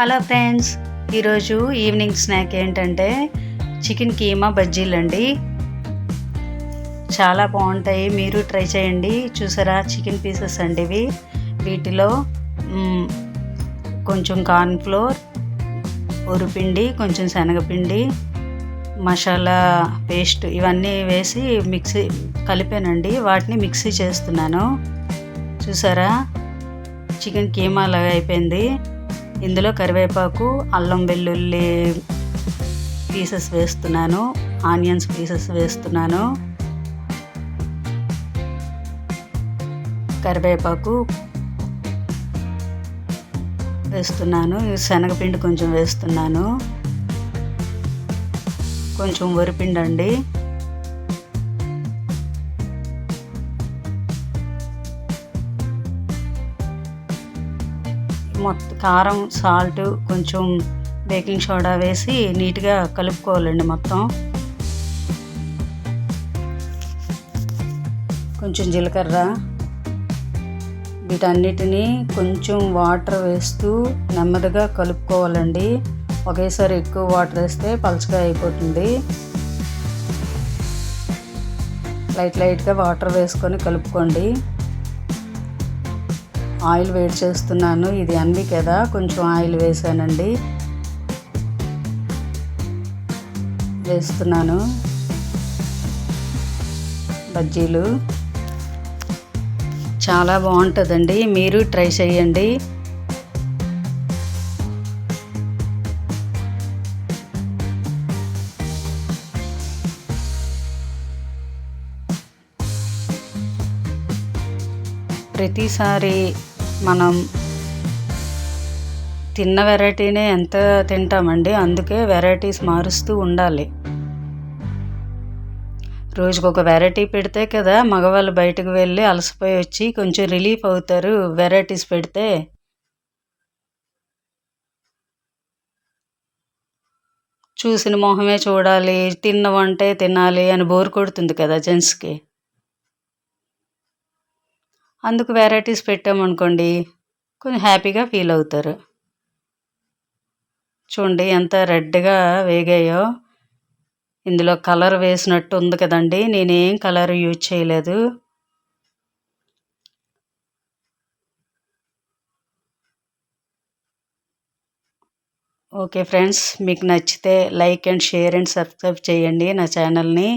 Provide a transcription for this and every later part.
Hello friends ఈరోజు evening snack ఏంటంటే chicken keema బజ్జీలు అండి. చాలా బాగుంటాయి మీరు ట్రై చేయండి. చూసారా చికెన్ పీసెస్ అండి ఇవి. వీటిలో కొంచెం కార్న్ఫ్లోర్ ఉరుపిండి కొంచెం శనగపిండి మసాలా పేస్ట్ ఇవన్నీ వేసి మిక్సీ కలిపానండి. వాటిని మిక్సీ చేస్తున్నాను. చూసారా? చికెన్ కీమా లాగా అయిపోయింది. ఇందులో కరివేపాకు అల్లం వెల్లుల్లి పీసెస్ వేస్తున్నాను ఆనియన్స్ పీసెస్ వేస్తున్నాను కరివేపాకు వేస్తున్నాను శనగపిండి కొంచెం వేస్తున్నాను. కొంచెం వరిపిండి అండి మొత్తం కారం సాల్ట్ కొంచెం బేకింగ్ సోడా వేసి నీట్గా కలుపుకోవాలండి మొత్తం. కొంచెం జీలకర్ర వీటన్నిటిని కొంచెం వాటర్ వేస్తూ నెమ్మదిగా కలుపుకోవాలండి. ఒకేసారి ఎక్కువ వాటర్ వేస్తే పలుచగా అయిపోతుంది. లైట్ లైట్గా వాటర్ వేసుకొని కలుపుకోండి. ఆయిల్ వేడి చేస్తున్నాను. ఇది అన్ని కదా కొంచెం ఆయిల్ వేసానండి. వేస్తున్నాను. బజ్జీలు. చాలా బాగుంటుందండి. మీరు ట్రై చేయండి. ప్రతిసారి మనం తిన్న వెరైటీనే ఎంత తింటామండి అందుకే వెరైటీస్ మారుస్తూ ఉండాలి. రోజుకొక ఒక వెరైటీ పెడితే కదా మగవాళ్ళు బయటకు వెళ్ళి అలసిపోయి వచ్చి కొంచెం రిలీఫ్ అవుతారు. వెరైటీస్ పెడితే చూసిన మొహమే చూడాలి తిన్న వంటే తినాలి అని బోర్ కొడుతుంది కదా జెంట్స్కి. అందుకు వెరైటీస్ పెట్టామనుకోండి కొంచెం హ్యాపీగా ఫీల్ అవుతారు. చూడండి ఎంత రెడ్గా వేగాయో. ఇందులో కలర్ వేసినట్టు ఉంది కదండి నేనేం కలర్ యూజ్ చేయలేదు. ఓకే ఫ్రెండ్స్ మీకు నచ్చితే like and share and subscribe చేయండి నా ఛానల్ని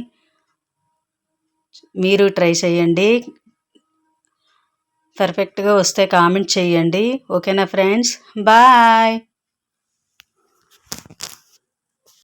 మీరు ట్రై చేయండి. పర్ఫెక్ట్గా వస్తే కామెంట్ చేయండి. ఓకేనా ఫ్రెండ్స్? బాయ్!